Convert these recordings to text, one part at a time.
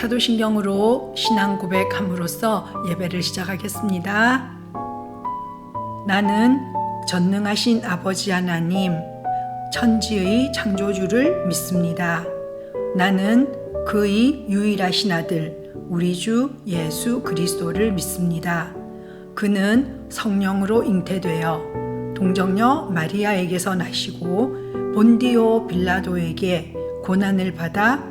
사도신경으로 신앙 고백함으로써 예배를 시작하겠습니다. 나는 전능하신 아버지 하나님, 천지의 창조주를 믿습니다. 나는 그의 유일하신 아들, 우리 주 예수 그리스도를 믿습니다. 그는 성령으로 잉태되어 동정녀 마리아에게서 나시고 본디오 빌라도에게 고난을 받아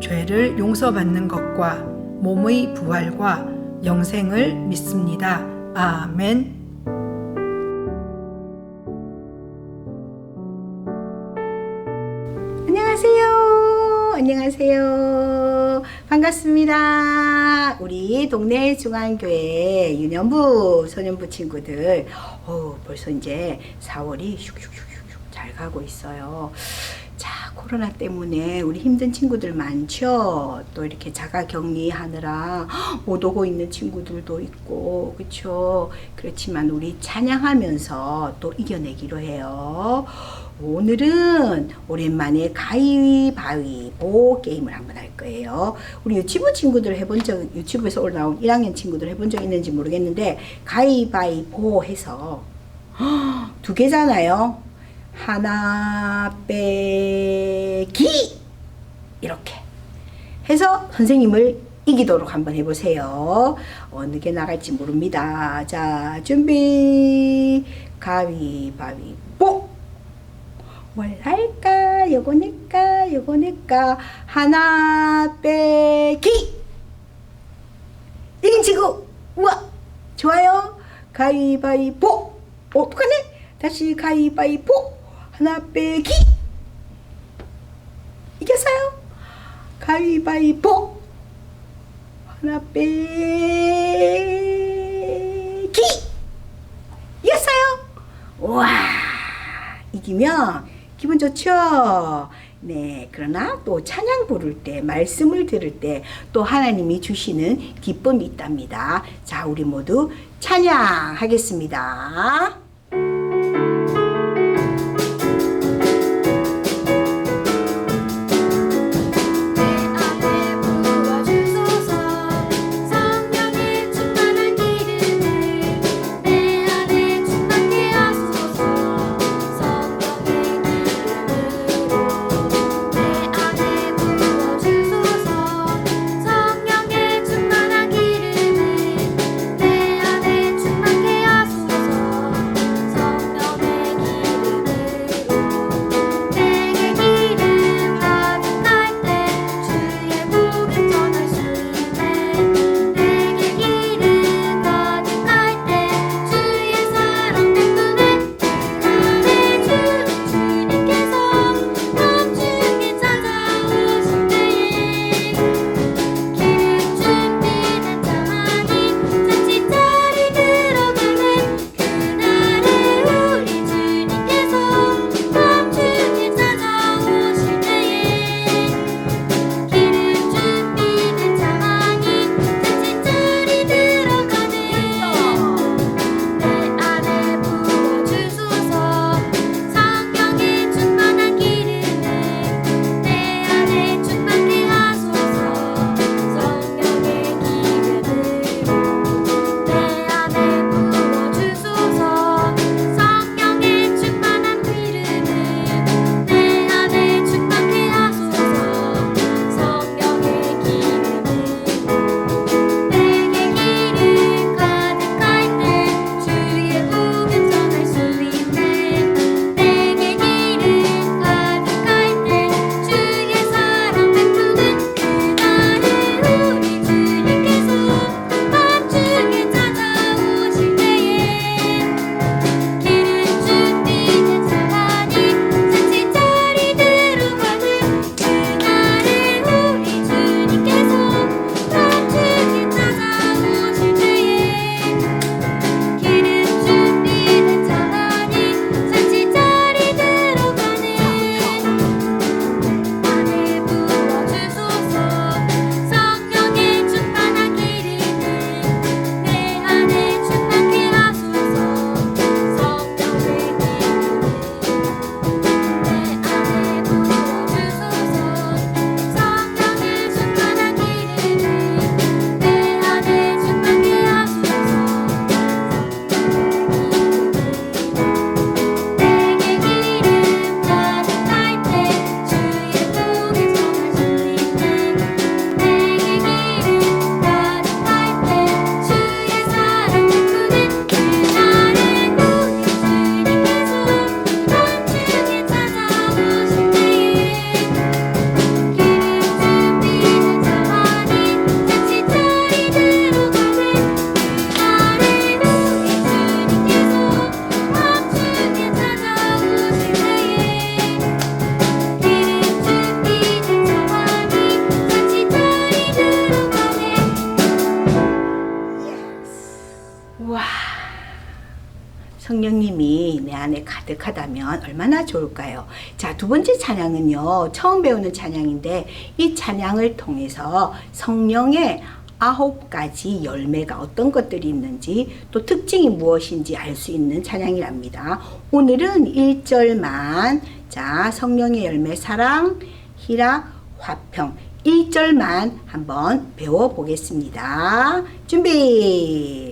죄를 용서받는 것과 몸의 부활과 영생을 믿습니다. 아멘. 안녕하세요. 안녕하세요. 반갑습니다. 우리 동네 중앙교회 유년부 소년부 친구들. 어, 벌써 이제 4월이 슉슉슉슉 잘 가고 있어요. 자, 코로나 때문에 우리 힘든 친구들 많죠. 또 이렇게 자가 격리하느라 못 오고 있는 친구들도 있고, 그렇죠. 그렇지만 우리 찬양하면서 또 이겨내기로 해요. 오늘은 오랜만에 가위바위보 게임을 한번 할 거예요. 우리 유치부 친구들 해본 적, 유치부에서 올라온 1학년 친구들 해본 적 있는지 모르겠는데, 가위바위보 해서 두 개잖아요. 하나 빼기! 이렇게 해서 선생님을 이기도록 한번 해보세요. 어느 게 나갈지 모릅니다. 자, 준비. 가위바위보! 뭘 할까? 요거 낼까? 요거 낼까? 하나 빼기! 이긴 친구! 우와! 좋아요! 가위바위보! 어, 어떡하네? 다시 가위바위보! 하나 빼기! 이겼어요! 가위바위보! 하나 빼기! 이겼어요! 우와! 이기면 기분 좋죠? 네, 그러나 또 찬양 부를 때, 말씀을 들을 때 또 하나님이 주시는 기쁨이 있답니다. 자, 우리 모두 찬양하겠습니다. 하다면 얼마나 좋을까요? 자, 두 번째 찬양은요, 처음 배우는 찬양인데, 이 찬양을 통해서 성령의 아홉 가지 열매가 어떤 것들이 있는지 또 특징이 무엇인지 알 수 있는 찬양이랍니다. 오늘은 1절만 자 성령의 열매 사랑, 희락, 화평 1절만 한번 배워 보겠습니다. 준비!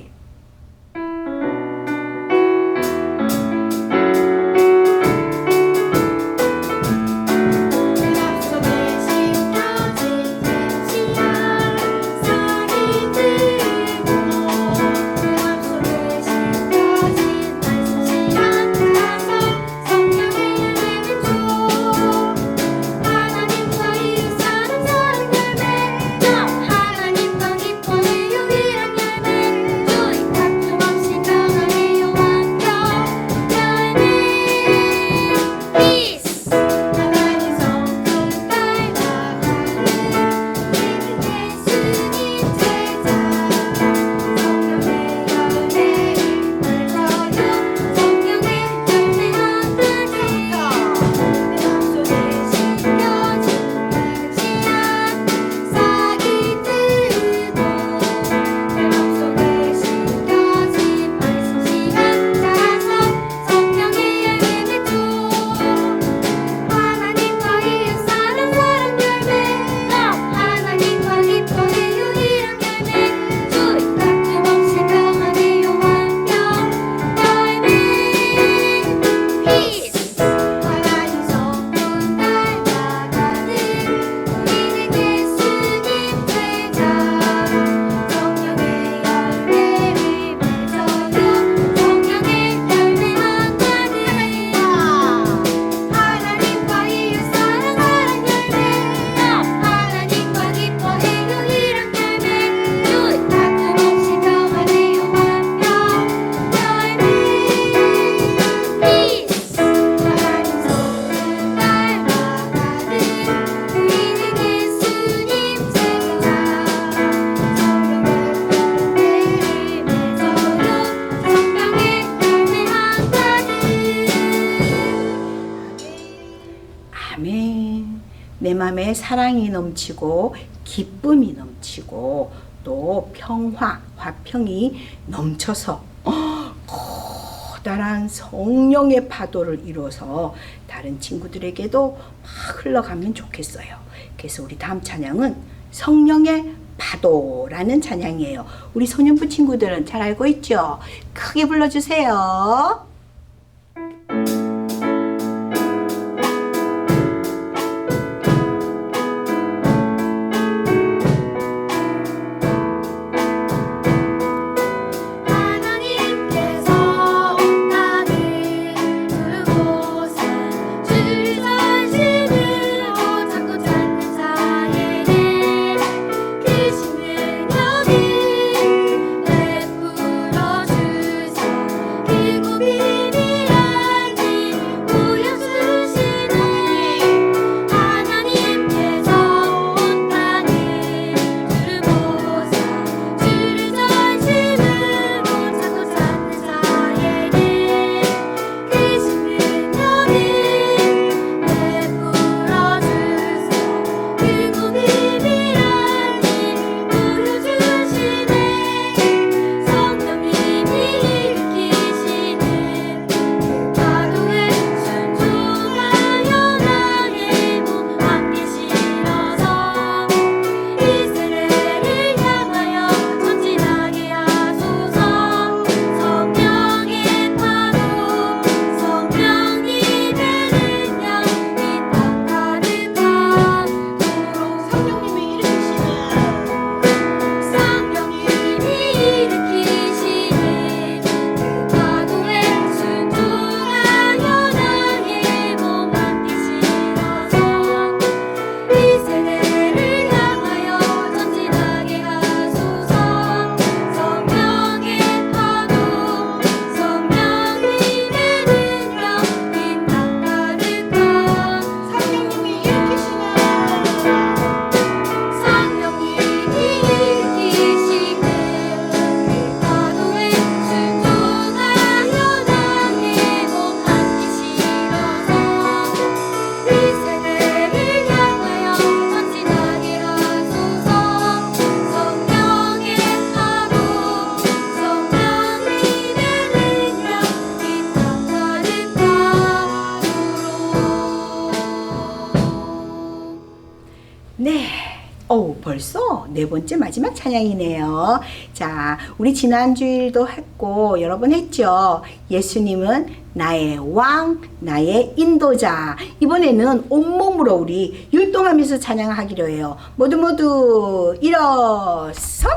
마음에 사랑이 넘치고 기쁨이 넘치고 또 평화, 화평이 넘쳐서 어, 커다란 성령의 파도를 이뤄서 다른 친구들에게도 막 흘러가면 좋겠어요. 그래서 우리 다음 찬양은 성령의 파도라는 찬양이에요. 우리 소년부 친구들은 잘 알고 있죠? 크게 불러주세요. 네 번째 마지막 찬양이네요. 자, 우리 지난주일도 했고, 여러 번 했죠. 예수님은 나의 왕, 나의 인도자. 이번에는 온몸으로 우리 율동하면서 찬양하기로 해요. 모두 모두 일어서!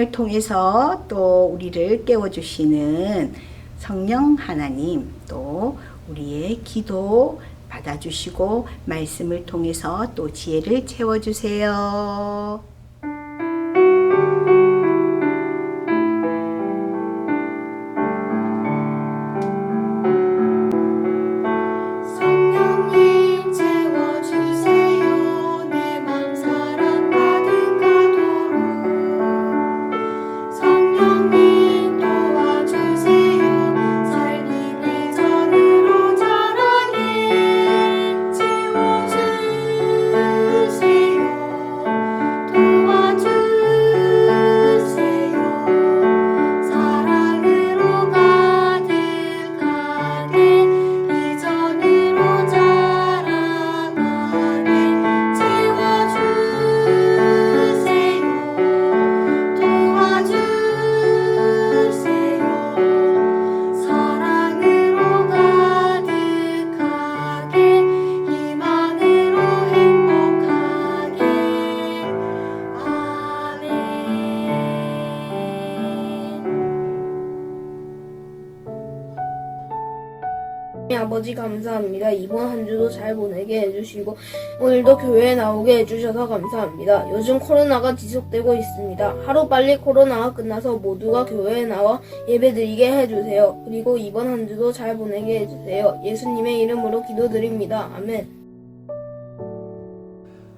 네, 찬양을 통해서 또 우리를 깨워주시는 성령 하나님, 또 우리의 기도 받아주시고 말씀을 통해서 또 지혜를 채워주세요. 감사합니다. 이번 한 주도 잘 보내게 해주시고 오늘도 교회에 나오게 해주셔서 감사합니다. 요즘 코로나가 지속되고 있습니다. 하루 빨리 코로나가 끝나서 모두가 교회에 나와 예배드리게 해주세요. 그리고 이번 한 주도 잘 보내게 해주세요. 예수님의 이름으로 기도드립니다. 아멘.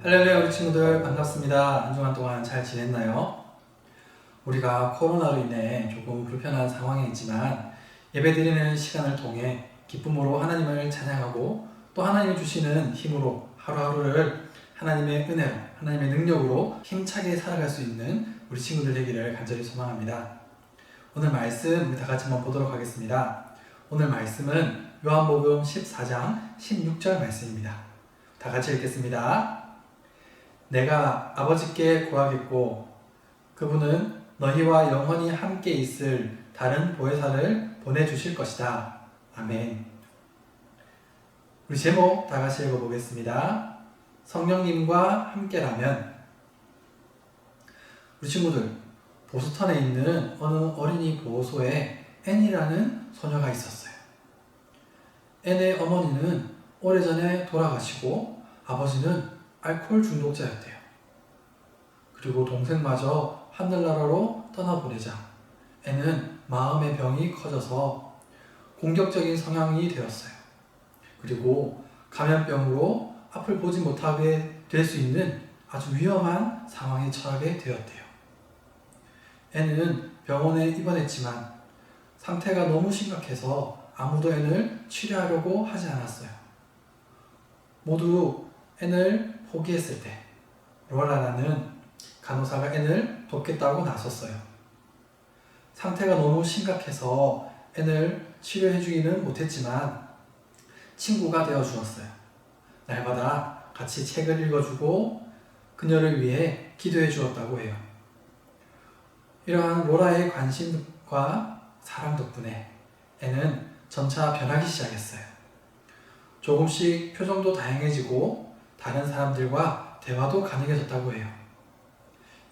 할렐루야 우리 친구들 반갑습니다. 한 주간 동안 잘 지냈나요? 우리가 코로나로 인해 조금 불편한 상황에 있지만 예배드리는 시간을 통해 기쁨으로 하나님을 찬양하고 또 하나님이 주시는 힘으로 하루하루를 하나님의 은혜로 하나님의 능력으로 힘차게 살아갈 수 있는 우리 친구들 되기를 간절히 소망합니다. 오늘 말씀 우리 다 같이 한번 보도록 하겠습니다. 오늘 말씀은 요한복음 14장 16절 말씀입니다. 다 같이 읽겠습니다. 내가 아버지께 구하겠고 그분은 너희와 영원히 함께 있을 다른 보혜사를 보내주실 것이다. 아멘. 우리 제목 다 같이 읽어보겠습니다. 성령님과 함께라면 우리 친구들 보스턴에 있는 어느 어린이 보호소에 앤이라는 소녀가 있었어요. 앤의 어머니는 오래전에 돌아가시고 아버지는 알코올 중독자였대요. 그리고 동생마저 하늘나라로 떠나보내자 애는 마음의 병이 커져서 공격적인 성향이 되었어요. 그리고 감염병으로 앞을 보지 못하게 될 수 있는 아주 위험한 상황에 처하게 되었대요. 애는 병원에 입원했지만 상태가 너무 심각해서 아무도 애를 치료하려고 하지 않았어요. 모두 앤을 포기했을 때 로라라는 간호사가 앤을 돕겠다고 나섰어요. 상태가 너무 심각해서 앤을 치료해주기는 못했지만 친구가 되어 주었어요. 날마다 같이 책을 읽어주고 그녀를 위해 기도해 주었다고 해요. 이러한 로라의 관심과 사랑 덕분에 앤은 점차 변하기 시작했어요. 조금씩 표정도 다양해지고 다른 사람들과 대화도 가능해졌다고 해요.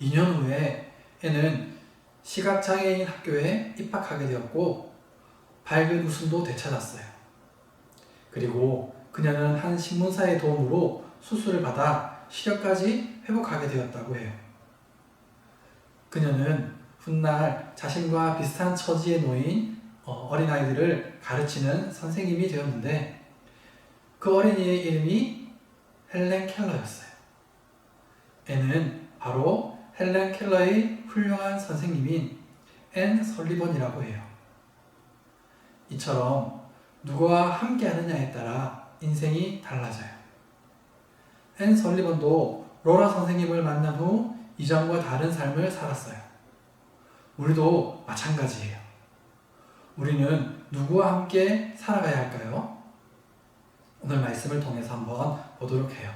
2년 후에 애는 시각장애인 학교에 입학하게 되었고 밝은 웃음도 되찾았어요. 그리고 그녀는 한 신문사의 도움으로 수술을 받아 시력까지 회복하게 되었다고 해요. 그녀는 훗날 자신과 비슷한 처지에 놓인 어, 어린아이들을 가르치는 선생님이 되었는데 그 어린이의 이름이 헬렌 켈러였어요. 애는 바로 헬렌 켈러의 훌륭한 선생님인 앤 설리번이라고 해요. 이처럼 누구와 함께 하느냐에 따라 인생이 달라져요. 앤 설리번도 로라 선생님을 만난 후 이전과 다른 삶을 살았어요. 우리도 마찬가지예요. 우리는 누구와 함께 살아가야 할까요? 오늘 말씀을 통해서 한번 보도록 해요.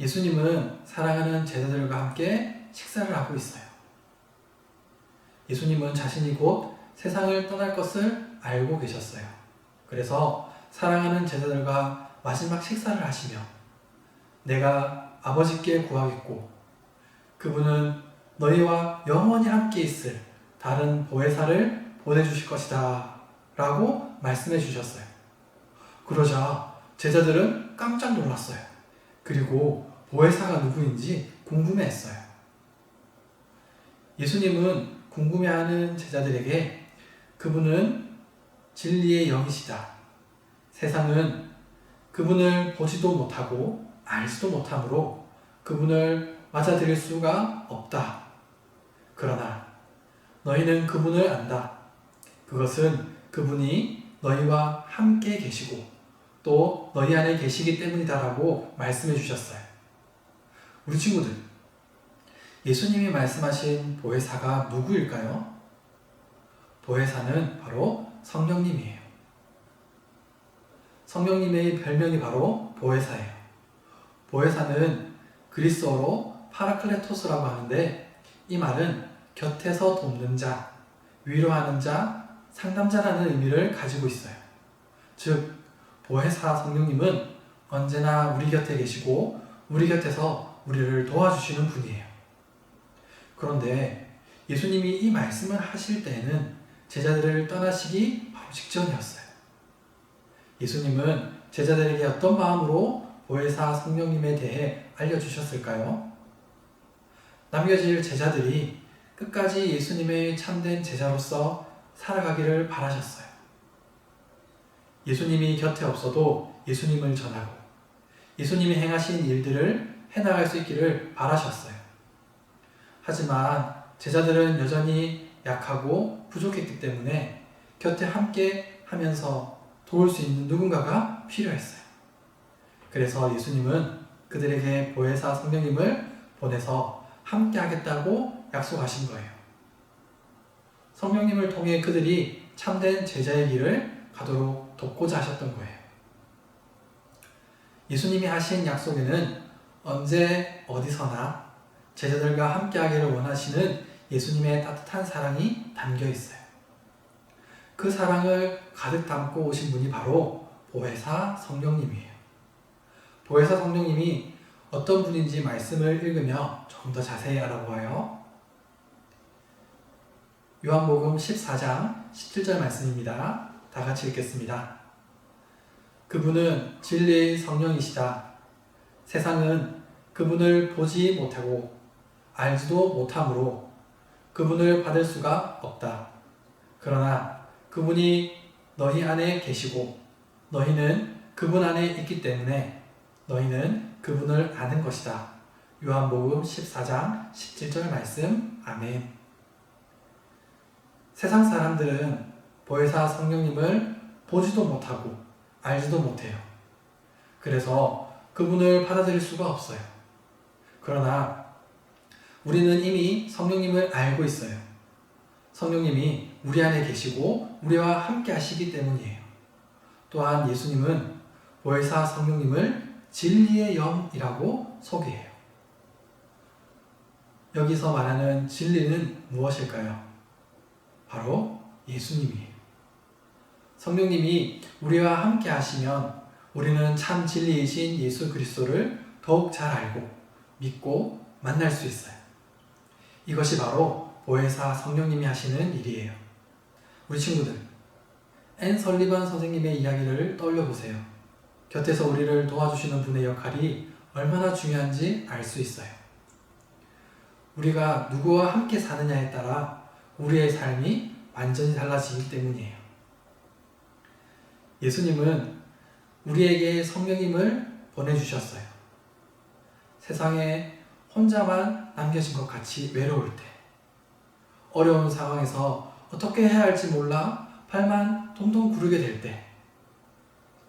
예수님은 사랑하는 제자들과 함께 식사를 하고 있어요. 예수님은 자신이 곧 세상을 떠날 것을 알고 계셨어요. 그래서 사랑하는 제자들과 마지막 식사를 하시며 내가 아버지께 구하겠고 그분은 너희와 영원히 함께 있을 다른 보혜사를 보내주실 것이다 라고 말씀해 주셨어요. 그러자 제자들은 깜짝 놀랐어요. 그리고 보혜사가 누구인지 궁금해 했어요. 예수님은 궁금해하는 제자들에게 그분은 진리의 영이시다. 세상은 그분을 보지도 못하고 알지도 못하므로 그분을 맞아들일 수가 없다. 그러나 너희는 그분을 안다. 그것은 그분이 너희와 함께 계시고 또 너희 안에 계시기 때문이다라고 말씀해 주셨어요. 우리 친구들, 예수님이 말씀하신 보혜사가 누구일까요? 보혜사는 바로 성령님이에요. 성령님의 별명이 바로 보혜사예요. 보혜사는 그리스어로 파라클레토스라고 하는데 이 말은 곁에서 돕는 자, 위로하는 자, 상담자라는 의미를 가지고 있어요. 즉, 보혜사 성령님은 언제나 우리 곁에 계시고 우리 곁에서 우리를 도와주시는 분이에요. 그런데 예수님이 이 말씀을 하실 때에는 제자들을 떠나시기 바로 직전이었어요. 예수님은 제자들에게 어떤 마음으로 보혜사 성령님에 대해 알려주셨을까요? 남겨질 제자들이 끝까지 예수님의 참된 제자로서 살아가기를 바라셨어요. 예수님이 곁에 없어도 예수님을 전하고 예수님이 행하신 일들을 해나갈 수 있기를 바라셨어요. 하지만 제자들은 여전히 약하고 부족했기 때문에 곁에 함께 하면서 도울 수 있는 누군가가 필요했어요. 그래서 예수님은 그들에게 보혜사 성령님을 보내서 함께 하겠다고 약속하신 거예요. 성령님을 통해 그들이 참된 제자의 길을 가도록 돕고자 하셨던 거예요. 예수님이 하신 약속에는 언제 어디서나 제자들과 함께 하기를 원하시는 예수님의 따뜻한 사랑이 담겨 있어요. 그 사랑을 가득 담고 오신 분이 바로 보혜사 성령님이에요. 보혜사 성령님이 어떤 분인지 말씀을 읽으며 좀 더 자세히 알아보아요. 요한복음 14장 17절 말씀입니다. 다 같이 읽겠습니다. 그분은 진리의 성령이시다. 세상은 그분을 보지 못하고 알지도 못하므로 그분을 받을 수가 없다. 그러나 그분이 너희 안에 계시고 너희는 그분 안에 있기 때문에 너희는 그분을 아는 것이다. 요한복음 14장 17절 말씀. 아멘. 세상 사람들은 보혜사 성령님을 보지도 못하고 알지도 못해요. 그래서 그분을 받아들일 수가 없어요. 그러나 우리는 이미 성령님을 알고 있어요. 성령님이 우리 안에 계시고 우리와 함께 하시기 때문이에요. 또한 예수님은 보혜사 성령님을 진리의 영이라고 소개해요. 여기서 말하는 진리는 무엇일까요? 바로 예수님이에요. 성령님이 우리와 함께 하시면 우리는 참 진리이신 예수 그리스도를 더욱 잘 알고 믿고 만날 수 있어요. 이것이 바로 보혜사 성령님이 하시는 일이에요. 우리 친구들, 앤 설리반 선생님의 이야기를 떠올려 보세요. 곁에서 우리를 도와주시는 분의 역할이 얼마나 중요한지 알 수 있어요. 우리가 누구와 함께 사느냐에 따라 우리의 삶이 완전히 달라지기 때문이에요. 예수님은 우리에게 성령님을 보내주셨어요. 세상에 혼자만 남겨진 것 같이 외로울 때, 어려운 상황에서 어떻게 해야 할지 몰라 발만 동동 구르게 될 때,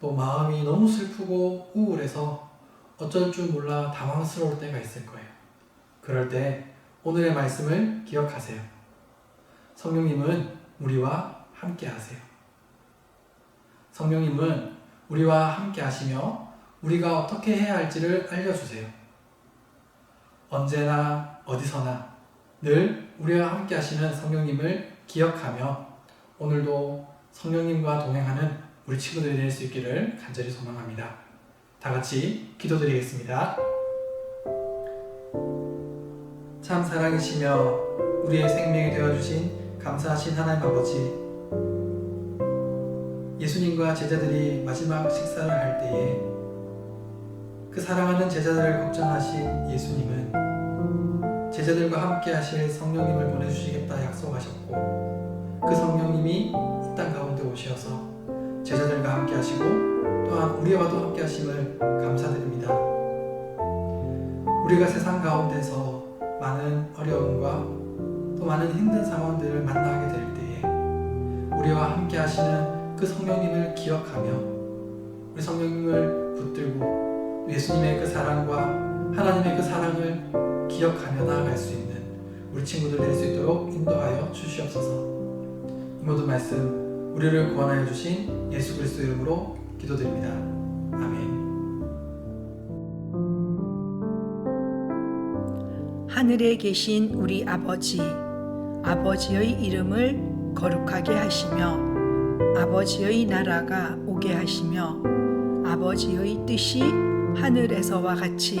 또 마음이 너무 슬프고 우울해서 어쩔 줄 몰라 당황스러울 때가 있을 거예요. 그럴 때 오늘의 말씀을 기억하세요. 성령님은 우리와 함께 하세요. 성령님은 우리와 함께 하시며 우리가 어떻게 해야 할지를 알려주세요. 언제나 어디서나 늘 우리와 함께 하시는 성령님을 기억하며 오늘도 성령님과 동행하는 우리 친구들이 될 수 있기를 간절히 소망합니다. 다 같이 기도드리겠습니다. 참 사랑이시며 우리의 생명이 되어주신 감사하신 하나님 아버지 예수님과 제자들이 마지막 식사를 할 때에 그 사랑하는 제자들을 걱정하신 예수님은 제자들과 함께 하실 성령님을 보내주시겠다 약속하셨고 그 성령님이 이 땅 가운데 오셔서 제자들과 함께 하시고 또한 우리와도 함께 하심을 감사드립니다. 우리가 세상 가운데서 많은 어려움과 또 많은 힘든 상황들을 만나게 될 때에 우리와 함께 하시는 그 성령님을 기억하며 우리 성령님을 붙들고 예수님의 그 사랑과 하나님의 그 사랑을 기억하며 나아갈 수 있는 우리 친구들 될 수 있도록 인도하여 주시옵소서. 이 모든 말씀 우리를 구원하여 주신 예수 그리스도 이름으로 기도드립니다. 아멘. 하늘에 계신 우리 아버지, 아버지의 이름을 거룩하게 하시며, 아버지의 나라가 오게 하시며, 아버지의 뜻이 하늘에서와 같이